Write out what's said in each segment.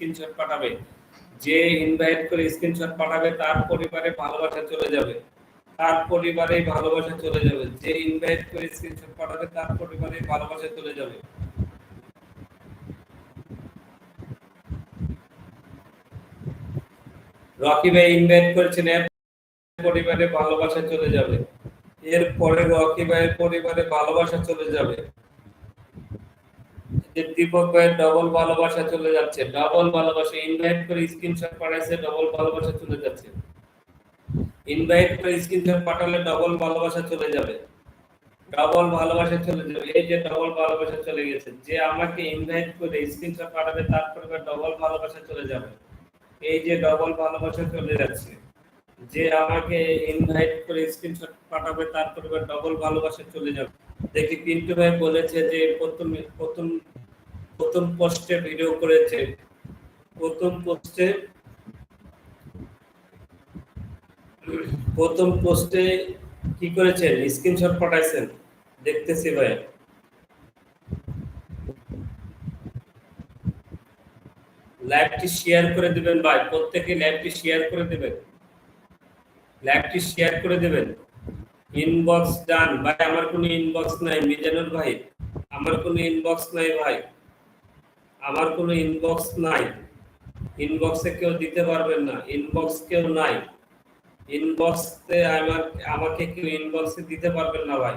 Screenshot পাঠাবে। যে invite করে স্ক্রিনশট পাঠাবে, তার পরিবারে ভালোবাসা চলে যাবে। তার পরিবারে ভালোবাসা চলে যাবে। যে ইনভাইট করে স্ক্রিনশট পাঠাবে, তার পরিবারে ভালোবাসা চলে যাবে। রকি ভাই ইনভাইট করেছেন পরিবারে ভালোবাসা চলে যাবে। এরপরে রকি ভাইয়ের পরিবারে ভালোবাসা চলে যাবে। যে দীপক ভাইয়ের ডবল ভালোবাসা চলে যাচ্ছে। ডবল ভালোবাসা ইনভাইট করে স্ক্রিনশট পাঠাইছে ডবল ভালোবাসা চলে যাচ্ছে। ইনভাইট করে স্ক্রিনশট পাঠালে ডবল ভালোবাসা চলে যাবে। ডবল ভালোবাসা চলে যাবে। এই যে ডবল ভালোবাসা চলে গেছে, যে আমাকে ইনভাইট করে স্ক্রিনশট পাঠাবে, তার পরিবার ডবল ভালোবাসা চলে যাবে। এই যে ডবল ভালোবাসা চলে যাচ্ছে, যে আমাকে ইনভাইট করে স্ক্রিনশট পাঠাবে, তার পরিবার ডবল ভালোবাসা চলে যাবে। দেখি পিন্টু ভাই বলেছে যে প্রথম প্রথম প্রথম পোস্টে ভিডিও করেছে। প্রথম পোস্টে প্রথম পোস্টে কি করেছেন স্ক্রিনশট পাঠাইছেন দেখতেছি ভাই। লাইভটি শেয়ার করে দিবেন ভাই। প্রত্যেকে লাইভটি শেয়ার করে দিবেন। লাইভটি শেয়ার করে দিবেন। ইনবক্স ডান ভাই, আমার কোনো ইনবক্স নাই। মিজানুর ভাই, আমার কোনো ইনবক্স নাই ভাই। আমার কোনো ইনবক্স নাই। ইনবক্সে কেউ দিতে পারবেন না। ইনবক্স কেউ নাই। ইনবক্সে আমার, আমাকে কেউ ইনবক্সে দিতে পারবেন না ভাই।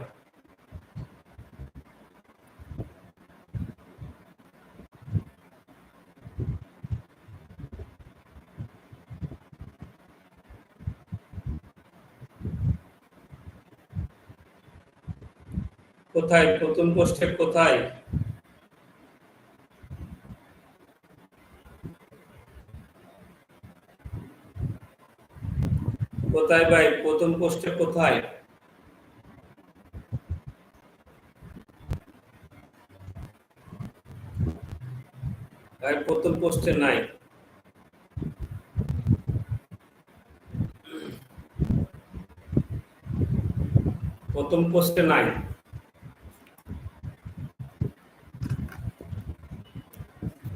কোথায়? প্রথম পোস্টে কোথায়? কোথায় ভাই? প্রথম পোস্টে কোথায়? ভাই প্রথম পোস্টে নাই। প্রথম পোস্টে নাই।